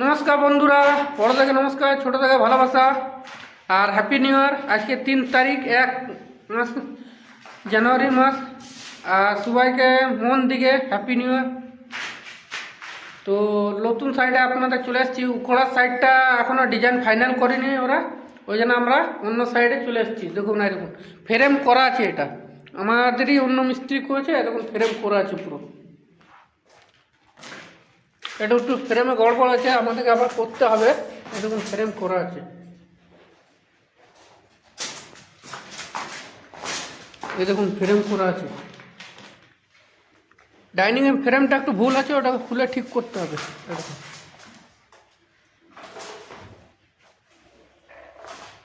নমস্কার বন্ধুরা, বড় থেকে নমস্কার, ছোট থেকে ভালোবাসা। আর হ্যাপি নিউ ইয়ার আজকে তিন তারিখ, এক মাস জানুয়ারি মাস। আর সবাইকে মন দিকে হ্যাপি নিউ ইয়ার তো নতুন সাইডে আপনাদের চলে এসেছি উখড়ার সাইডটা এখনও ডিজাইন ফাইনাল করিনি ওরা। ওই জন্য আমরা অন্য সাইডে চলে এসেছি। দেখুন দেখুন ফ্রেম করা আছে এটা। আমাদেরই অন্য মিস্ত্রি করেছে, দেখুন ফ্রেম করা আছে পুরো। এটা একটু ফ্রেমে গড়বড় আছে, আমাদেরকে আবার করতে হবে। এরকম ফ্রেম করা আছে। এই দেখুন ফ্রেম করা আছে। ডাইনিং এর ফ্রেমটা একটু ভুল আছে, ওটাকে খুলে ঠিক করতে হবে।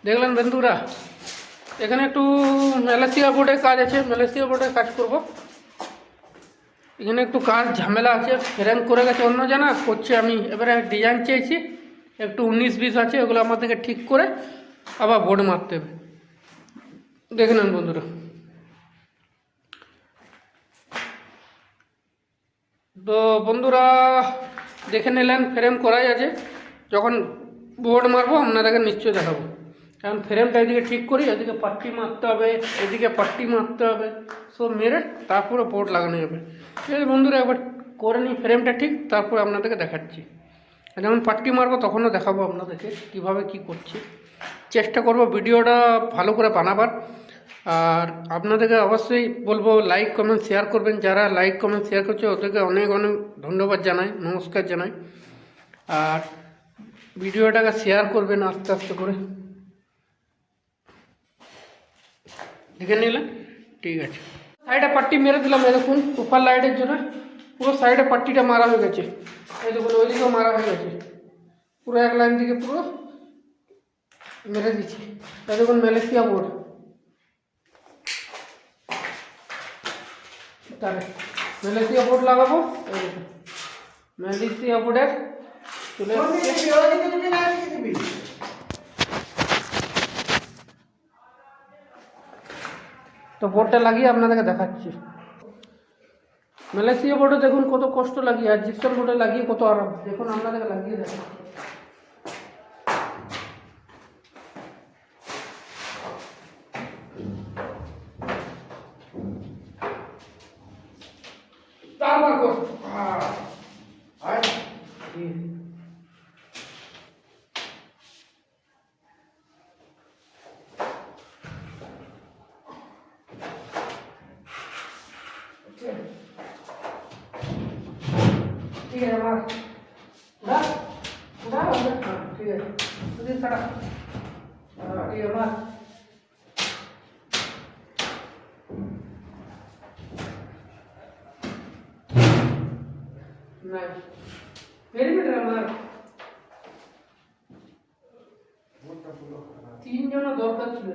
দেখলেন বন্ধুরা? এখানে একটু ম্যালেসিয়া বোর্ডের কাজ আছে ম্যালেসিয়া বোর্ডের কাজ করব। এখানে একটু কাজ ঝামেলা আছে ফ্রেম করে গেছে অন্য জানা, করছে আমি। এবারে ডিজাইন চেয়েছি একটু উনিশ বিশ আছে, ওগুলো আমাদেরকে ঠিক করে আবার বোর্ড মারতে হবে। দেখে নেন বন্ধুরা। তো বন্ধুরা, দেখে নিলেন ফ্রেম করাই আছে। যখন বোর্ড মারবো, আপনাদেরকে নিশ্চয়ই দেখাবো। কারণ ফ্রেমটা এদিকে ঠিক করি, এদিকে পাট্টি মারতে হবে, এদিকে পাট্টি মারতে হবে। সব মেরে তারপরে বোর্ড লাগানো যাবে। ঠিক আছে বন্ধুরা, একবার করে নিই ফ্রেমটা ঠিক, তারপরে আপনাদেরকে দেখাচ্ছি। যখন পাট্টি মারবো তখনও দেখাবো আপনাদেরকে কীভাবে কি করছি। চেষ্টা করব ভিডিওটা ভালো করে বানাবার। আর আপনাদেরকে অবশ্যই বলব লাইক কমেন্ট শেয়ার করবেন। যারা লাইক কমেন্ট শেয়ার করছে, ওদেরকে অনেক অনেক ধন্যবাদ জানাই, নমস্কার জানাই। আর ভিডিওটাকে শেয়ার করবেন আস্তে আস্তে করে। দেখে নিলেন ঠিক আছে। সাইডে পাট্টি মেরে দিলাম, এই দেখুন সুপার লাইটের জন্য। পুরো সাইডে পাট্টিটা মারা হয়ে গেছে। এই দেখুন, ওইদিকেও মারা হয়ে গেছে। পুরো এক লাইন দিকে পুরো মেরে দিচ্ছি। এই দেখুন ম্যালেসিয়া বোর্ড। তাহলে ম্যালেসিয়া বোর্ড লাগাবো, এই দেখুন। ম্যালেসিয়া বোর্ডের চলে তো বোর্ডটা লাগিয়ে আপনাদেরকে দেখাচ্ছি। মালয়েশিয়া বোর্ডে দেখুন কত কষ্ট লাগিয়ে, আর জিপসাল বোর্ডে লাগিয়ে কত আরাম। দেখুন, আপনাদেরকে লাগিয়ে দেখুন তারপর কর আয় ঠিক ঠিক আছে আমার উড়া উড়া হ্যাঁ ঠিক আছে তুই ছাড়া হ্যাঁ ঠিক আছে আমার নাই পেরিমিটার আমার তিনজন দরকার ছিল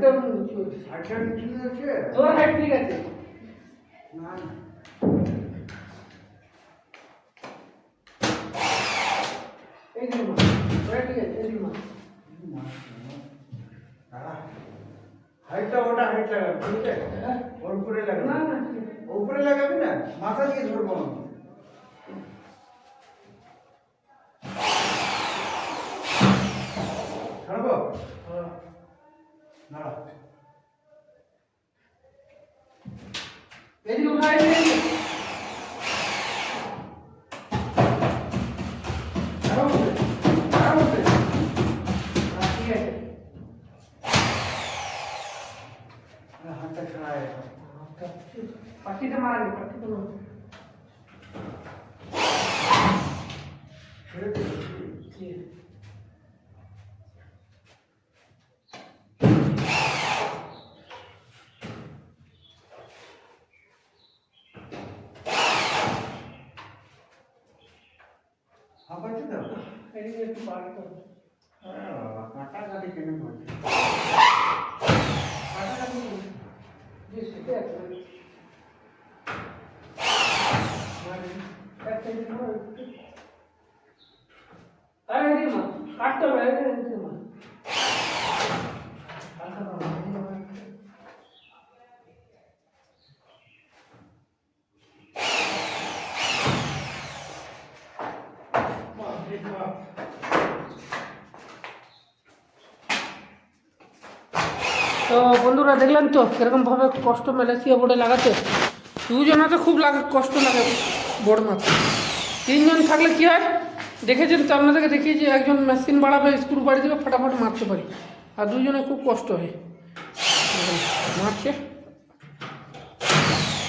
একদম আছে। তোর হাইট ঠিক আছে এই দিন মা ওটা ঠিক আছে এই দিন মা হাইটটা ওটা হাইট লাগাবি ঠিক আছে হ্যাঁ? ওর উপরে না না। উপরে লাগাবি না মাথা দিয়ে ধরবো আমি। এদিকে উঠা এদিকে আরও উঠে, আরও উঠে। হ্যাঁ, ঠিক আছে হাতটা ছাড়া পাটিটা মারা নেই পাটিটা মারা ছেড়ে দে ঠিক আছে। হাঁপ আছে তো এদিকে একটু বার করো। আরে বাবা, কাটা কাটি কেন করছে পাটাটা নিয়ে নে। যে শিখে আছে। মার, একটা দিন পর একটু- আরে এদিকে মা, কাটতে এদিকে মার। হালকা মার, হালকা মার। বাপরে বাপ। তো বন্ধুরা দেখলেন তো কীরকমভাবে কষ্ট মালয়েশিয়া বোর্ডে লাগাতে। দুজনাতে খুব লাগে, কষ্ট লাগে বোর্ড মারতে তিনজন থাকলে কী হয়? দেখেছেন তো, আপনাদেরকে দেখিয়েছি একজন মেশিন বাড়াবে, স্ক্রু বাড়ি দেবে, ফটাফট মারতে পারি। আর দুজনে খুব কষ্ট হয়। মারছে।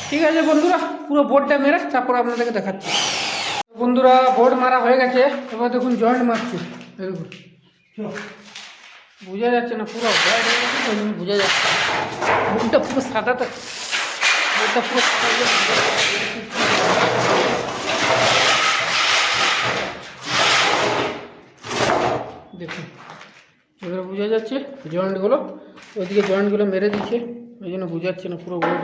ঠিক আছে বন্ধুরা, পুরো বোর্ডটা মেরে তারপর আপনাদেরকে দেখাচ্ছি। বন্ধুরা, বোর্ড মারা হয়ে গেছে, এবার দেখুন জয়েন্ট মারছে। বোঝা যাচ্ছে না, পুরো বোঝা যাচ্ছে মুখটা পুরো সাদা তো। মুখটা পুরো। দেখুন, এবারে বোঝা যাচ্ছে জয়েন্টগুলো, ওইদিকে জয়েন্টগুলো মেরে দিচ্ছে, ওই জন্য বোঝাচ্ছে না পুরো বোর্ড।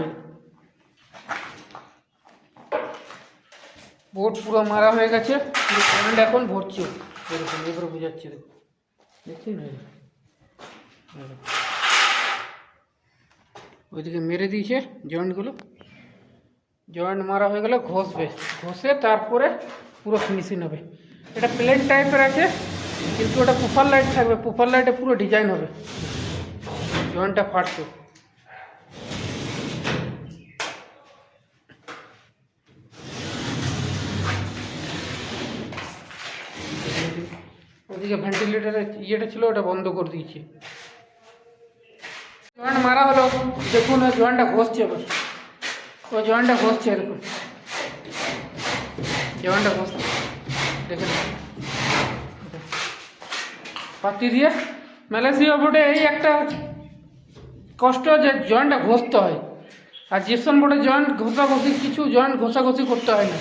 বোর্ড পুরো মারা হয়ে গেছে জয়েন্ট এখন ভরছে। এরকম, এবারে বোঝাচ্ছে। দেখুন দেখছেন। ওইদিকে মেরে দিয়েছে জয়েন্টগুলো। জয়েন্ট মারা হয়ে গেলে ঘষবে। ঘষে তারপরে পুরো ফিনিশিং হবে। এটা প্লেন টাইপের আছে, কিন্তু ওটা পুফার লাইট থাকবে। পুফার লাইটে পুরো ডিজাইন হবে। জয়েন্টটা ফাটছে। ওদিকে ভেন্টিলেটারের ইয়েটা ছিল, ওটা বন্ধ করে দিয়েছি। জয়েন্ট মারা হলো, দেখুন ওই জয়েন্টটা ঘষছে এবার। ওই জয়েন্টটা ঘষছে এরকম জয়েন্টটা ঘষছে দেখেন পাতি দিয়ে ম্যালেসিয়া বোর্ডে এই একটা কষ্ট যে জয়েন্টটা ঘষতে হয়। আর জিপসন বোর্ডে জয়েন্ট ঘষাঘষি, কিছু জয়েন্ট ঘষাঘষি করতে হয় না।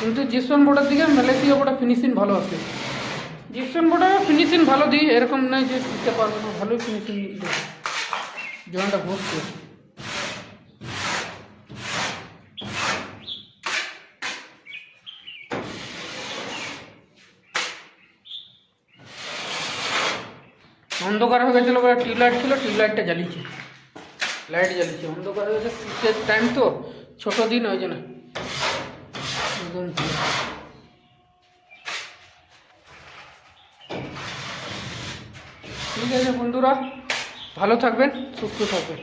কিন্তু জিপসন বোর্ডের দিকে ম্যালেসিয়া বোর্ডে ফিনিশিং ভালো আছে। জিপসন বোর্ডে ফিনিশিং ভালো দিই, এরকম নয় যে দিতে পারব না ভালোই ফিনিশিং দিই জয়েন্টটা ঘষছে অন্ধকার হয়ে গেছিল বলে টিউবলাইট ছিল, টিউব লাইটটা জ্বালিয়েছে। লাইট জ্বালিয়েছে, অন্ধকার হয়ে গেছে টাইম তো, ছোটো দিন, ওই জন্য। ঠিক আছে বন্ধুরা ভালো থাকবেন সুস্থ থাকবেন।